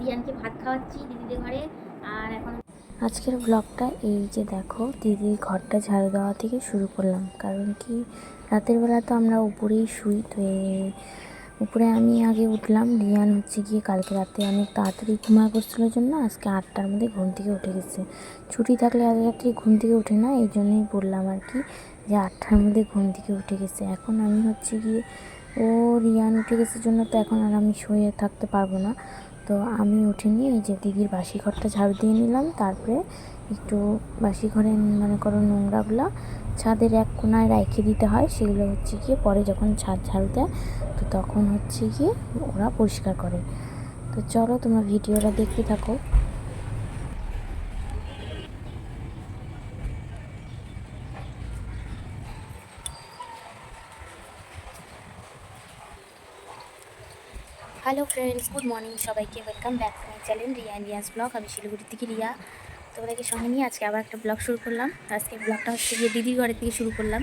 রিয়ানকে ভাত খাওয়াচ্ছি দিদিদের ঘরে, আর এখন আজকের ব্লগটা এই যে দেখো, দিদির ঘরটা ঝাড়ু দেওয়া থেকে শুরু করলাম। কারণ কি, রাতের বেলা তো আমরা উপরেই শুই, তো উপরে আমি আগে উঠলাম, রিয়ান হচ্ছে গিয়ে কালকে রাতে অনেক তাড়াতাড়ি ঘুমায় পড়ছিল জন্য আজকে আটটার মধ্যে ঘুম থেকে উঠে গেছে। ছুটি থাকলে আগে রাত্রি ঘুম থেকে উঠে না, এই জন্যই বললাম আর কি। যে আটটার মধ্যে ঘুম থেকে উঠে গেছে। এখন আমি হচ্ছে গিয়ে, ও রিয়ান উঠে গেছে জন্য তো এখন আর আমি শুয়ে থাকতে পারব না। তো আমি উঠে নিয়ে এই যে দিদির বাসি ঘরটা ঝাড়ু দিয়ে নিলাম, তারপরে একটু বাসি ঘরে মনে করো নোংরাগুলো ছাদের এক কোনায় রেখে দিতে হয়, সেগুলো হচ্ছে গিয়ে পরে যখন ছাদ ঝাড়ু দেয়, তো তখন হচ্ছে গিয়ে ওরা পরিষ্কার করে। তো চলো তোমরা ভিডিওটা দেখতে থাকো। হ্যালো ফ্রেন্ডস গুড মর্নিং সবাইকে welcome back to my channel Riya Indians blog আমি শিলিগুড়ি থেকে রিয়া। তোমাদেরকে সঙ্গে নিয়ে আজকে আবার একটা ব্লগ শুরু করলাম। আজকে ব্লগটা হচ্ছে গিয়ে দিদির ঘরের থেকে শুরু করলাম।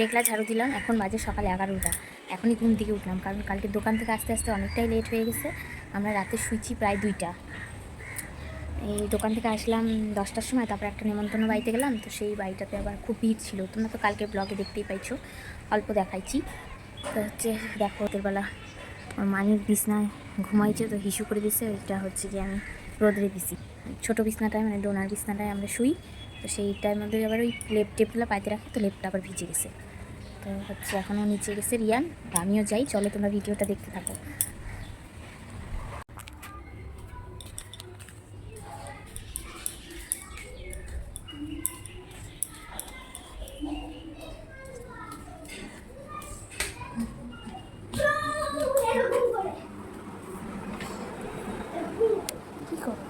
দেখলা ঝাড়ু দিলাম, এখন বাজে সকাল এগারোটা। এখনই ঘুম থেকে উঠলাম, কারণ কালকে দোকান থেকে আসতে আসতে অনেকটাই লেট হয়ে গেছে। আমরা রাতে শুইছি প্রায় দুইটা। এই দোকান থেকে আসলাম দশটার সময়, তারপর একটা নেমন্তন্ন বাড়িতে গেলাম। তো সেই বাড়িটাতে আবার খুব ভিড় ছিল। তোমরা তো কালকে ব্লগে দেখতেই পাইছো, অল্প দেখাইছি। তো হচ্ছে দেখো ওদের বেলা ওর মায়ের বিছনায় ঘুমাইছে তো হিসু করে দিছে ওইটা হচ্ছে যে আমি রোদরে দিছি। ছোটো বিছনাটায় মানে ডোনার বিছনাটায় আমরা শুই, তো সেইটার মধ্যে আবার ওই লেপ টেপগুলো পাইতে রাখি, তো লেপটা আবার ভিজে গেছে। তো হচ্ছে এখনও নিচে গেছে রিয়ান আমিও যাই, চলো তোমরা ভিডিওটা দেখতে থাকো কী করো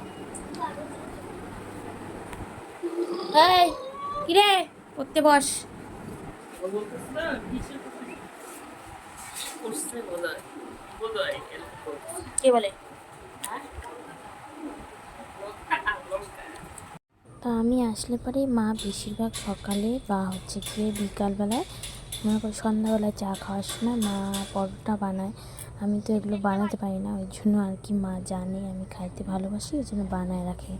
এই, কিরে? পড়তে বস। কে বলে? তা আমি আসলে পরে মা বেশিরভাগ সকালে বা হচ্ছে গিয়ে বিকালবেলায় মনে করি সন্ধ্যাবেলায় চা খাওয়ার সময় মা পরোটা বানায়। আমি তো এগুলো বানাতে পারি না, ওই জন্য আর কি মা জানে, আমি খাইতে ভালোবাসি, ওই জন্য বানায় রাখে।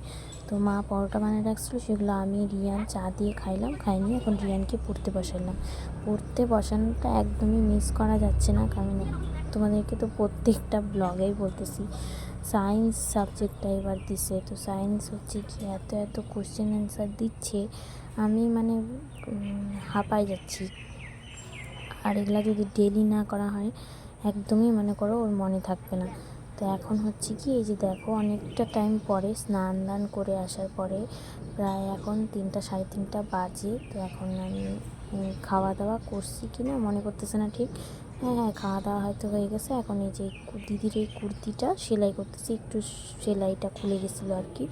তো মা পরোটা বানায় রাখছিলো, সেগুলো আমি রিয়ান চা দিয়ে খাইলাম, খাইনি, এখন রিয়ানকে পড়তে বসালাম পড়তে বসানোটা একদমই মিস করা যাচ্ছে না, কারণ তোমাদেরকে তো প্রত্যেকটা ব্লগেই বলতেছি। সায়েন্স সাবজেক্টটা এবার দিছে, তো সায়েন্স হচ্ছে কি, এত এত কোশ্চেন অ্যান্সার দিচ্ছে, আমি মানে হাঁপাই যাচ্ছি। আর এগুলা যদি ডেলি না করা হয় একদমই মনে করো ওর মনে থাকবে না। তো এখন হচ্ছে কি, এই যে দেখো অনেকটা টাইম পরে স্নান দান করে আসার পরে প্রায় এখন তিনটা, সাড়ে তিনটা বাজে। তো এখন আমি খাওয়া দাওয়া করছি কি না মনে করতেছে না ঠিক। হ্যাঁ হ্যাঁ খাওয়া দাওয়া হয়তো হয়ে গেছে। এখন এই যে দিদির এই কুর্তিটা সেলাই করতেছি, একটু সেলাইটা খুলে গেছিল আর কি।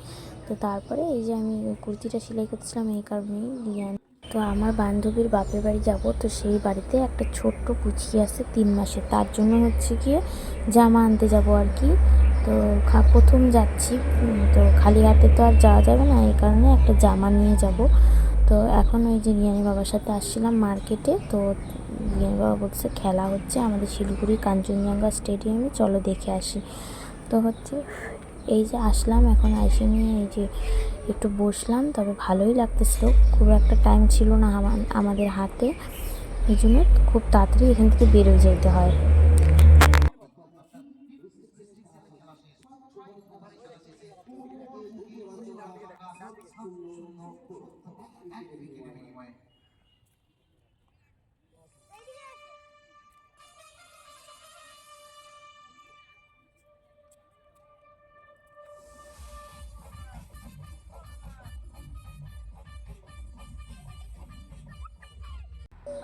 তো তারপরে এই যে আমি কুর্তিটা সেলাই করতেছিলাম, এই কারণেই রিয়ান তো আমার বান্ধবীর বাপের বাড়ি যাব, তো সেই বাড়িতে একটা ছোট্ট পুচকি আছে তিন মাসে তার জন্য হচ্ছে গিয়ে জামা আনতে যাব আর কি। তো প্রথম যাচ্ছি তো খালি হাতে তো আর যাওয়া যাবে না, এই কারণে একটা জামা নিয়ে যাব। তো এখন ওই যে রিয়ানি বাবার সাথে আসছিলাম মার্কেটে, তো রিয়ানি বাবা বলছে খেলা হচ্ছে আমাদের শিলিগুড়ি কাঞ্চনজঙ্ঘা স্টেডিয়ামে, চলো দেখে আসি। তো হচ্ছে এই যে আসলাম, এখন আইসে নিয়ে এই যে একটু বসলাম, তবে ভালোই লাগতেছিল। খুব একটা টাইম ছিল না আমাদের হাতে। এই জন্য খুব তাড়াতাড়ি এখান থেকে বেরোয় যেতে হয়।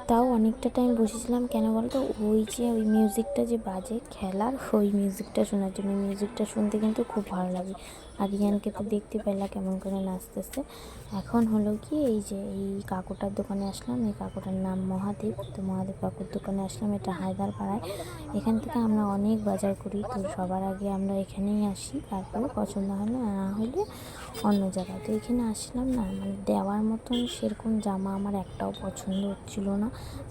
তাও অনেকটা টাইম বসেছিলাম। কেন বলতো? ওই যে, ওই মিউজিকটা যে বাজে, খেলার, ওই মিউজিকটা শোনার জন্য। মিউজিকটা শুনতে কিন্তু খুব ভালো লাগে। আর রিয়ানকে তো দেখতে পেলা কেমন করে নাচতেছে। এখন হলো কি, এই যে এই কাকুটার দোকানে আসলাম, এই কাকুটার নাম মহাদেব। তো মহাদেব কাকুর দোকানে আসলাম, এটা হায়দার পাড়ায় এখান থেকে আমরা অনেক বাজার করি, তো সবার আগে আমরা এখানেই আসি। তারপরে পছন্দ হলে না হলে অন্য জায়গায়। তো এখানে আসলাম না মানে দেওয়ার মতন সেরকম জামা আমার একটাও পছন্দ হচ্ছিল না।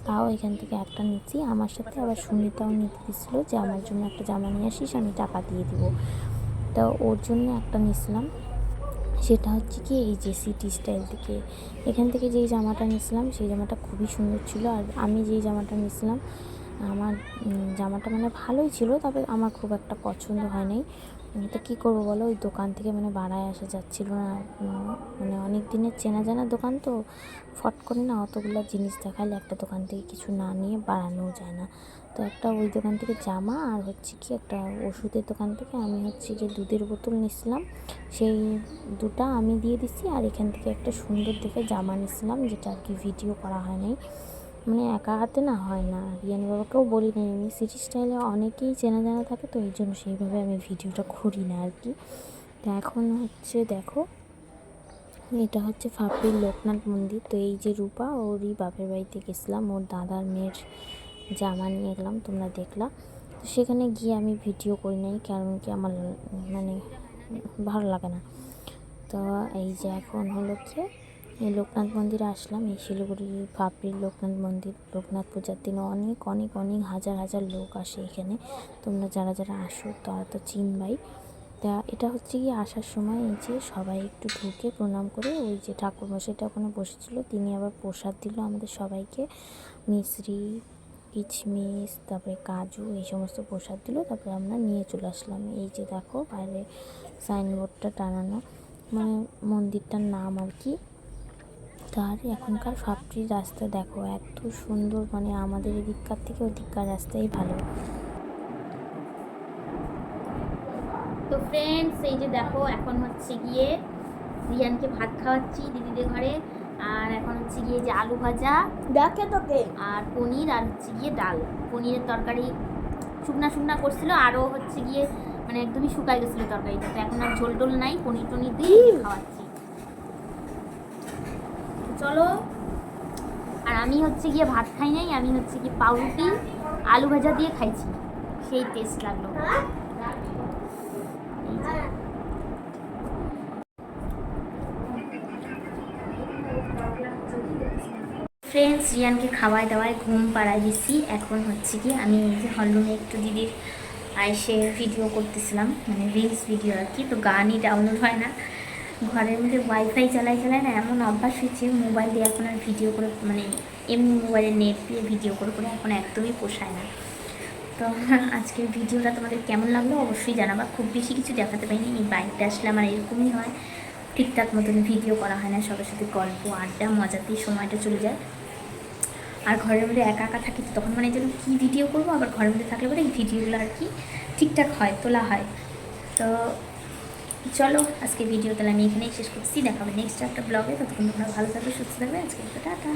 তাও এখান থেকে একটা নিচ্ছি, আমার সাথে আবার সুনিতাও নিতে দিচ্ছিল যে, আমার জন্য একটা জামা নিয়ে আসিস, আমি টাকা দিয়ে দিব। তো ওর জন্য একটা নিয়েছিলাম। সেটা হচ্ছে কি, এই যে সিটি স্টাইল থেকে। এখান থেকে যেই জামাটা নিয়েছিলাম, সেই জামাটা খুবই সুন্দর ছিল। আর আমি যেই জামাটা নিয়েছিলাম, আমার জামাটা মানে ভালোই ছিল, তবে আমার খুব একটা পছন্দ হয় নাই। তো কী করব বলো? ওই দোকান থেকে মানে বাড়ায় আসা যাচ্ছিল না। মানে অনেক দিনের চেনা জানা দোকান তো। ফট করে না অতগুলো জিনিস দেখালে একটা দোকান থেকে কিছু না নিয়ে বাড়ানোও যায় না। তো একটা ওই দোকান থেকে জামা আর হচ্ছে কি একটা ওষুধের দোকান থেকে আমি হচ্ছে যে দুধের বোতল নিয়েছিলাম সেই দুটা আমি দিয়ে দিছি আর এখান থেকে একটা সুন্দর দেখে জামা নিয়েছিলাম যেটা আর কি ভিডিও করা হয় নাই। মানে একা হাতে না হয় না। রিয়ান বাবাকেও বলি না এমনি সিটি স্টাইলে অনেকেই চেনা জানা থাকে, তো এই জন্য সেইভাবে আমি ভিডিওটা করি না আর কি। তো এখন হচ্ছে দেখো, এটা হচ্ছে ফাপড়ির লোকনাথ মন্দির। তো এই যে রূপা, ওরই বাপের বাড়িতে গেছিলাম। ওর দাদার মেয়ের জামা নিয়ে গেলাম, তোমরা দেখলা। তো সেখানে গিয়ে আমি ভিডিও করি নাই, কারণ কি আমার মানে ভালো লাগে না। তো এই যে এখন হলো কি এই লোকনাথ মন্দিরে আসলাম, এই শিলিগুড়ি ফাপড়ির লোকনাথ মন্দির, লোকনাথ পূজার দিনে অনেক অনেক অনেক হাজার হাজার লোক আসে এখানে। তোমরা যারা যারা আসো তারা তো চিনবাই। তা এটা হচ্ছে কি আসার সময় এই যে সবাই একটু ঢুকে প্রণাম করে, ওই যে ঠাকুরমশাইটা ওখানে বসেছিল, তিনি আবার প্রসাদ দিল আমাদের সবাইকে। মিশ্রি কিচমিচ, তারপরে কাজু, এই সমস্ত প্রসাদ দিল, তারপরে আমরা নিয়ে চলে আসলাম। এই যে দেখো বাইরে সাইনবোর্ডটা টানানো মানে মন্দিরটার নাম আর কি। তার এখনকার ফাপড়ির রাস্তা দেখো এত সুন্দর মানে আমাদের এদিককার থেকে ওদিককার রাস্তাই ভালো। তো ফ্রেন্ডস এই যে দেখো এখন হচ্ছে গিয়ে রিয়ানকে ভাত খাওয়াচ্ছি দিদিদের ঘরে আর এখন হচ্ছে গিয়ে যে আলু ভাজা ডাকে তোকে। আর পনির আর হচ্ছে গিয়ে ডাল। পনিরের তরকারি শুকনা শুকনা করছিল আরও হচ্ছে গিয়ে মানে একদমই শুকাই গেছিল তরকারিটা। তো এখন আর ঝোল টোল নাই পনির টনির দিয়ে খাওয়াচ্ছি। চলো। আর আমি হচ্ছে গিয়ে ভাত খাই নাই, আমি হচ্ছে গিয়ে পাউরুটি, আলু ভাজা দিয়ে খাইছি। সেই টেস্ট লাগল। ফ্রেন্ডস রিয়ানকে খাওয়ায় দাওয়ায় ঘুম পাড়ায় দিচ্ছি এখন হচ্ছে কি আমি এই যে হলরুমে একটু দিদির আইসে ভিডিও করতেছিলাম মানে রিলস ভিডিও আর কি, তো গানই ডাউনলোড হয় না। ঘরের মধ্যে ওয়াইফাই চালাই চালাই না, এমন অভ্যাস হয়েছে মোবাইল দিয়ে এখন আর ভিডিও করে মানে এমনি মোবাইলে নেট দিয়ে ভিডিও করে করে এখন একদমই পোষায় না। তো আজকের ভিডিওটা তোমাদের কেমন লাগল অবশ্যই জানাবা, খুব বেশি কিছু দেখাতে পারিনি, এই বাইকটা আসলে আমার এরকমই হয়, ঠিকঠাক মতন ভিডিও করা হয় না, সবার সাথে গল্প, আড্ডা মজাতেই সময়টা চলে যায়। আর ঘরের মধ্যে একা একা থাকি তো তখন মানে যেন কী ভিডিও করব, আবার ঘরের মধ্যে থাকলে পরে এই ভিডিওগুলো আর কি ঠিকঠাক হয়, তোলা হয়। তো চলো, আজকে ভিডিও তাহলে আমি এখানেই শেষ করছি। দেখাবে নেক্সট একটা ব্লগে ততক্ষণ তোমরা ভালো থাকবে, সুস্থ থাকবে। আজকে টাটা।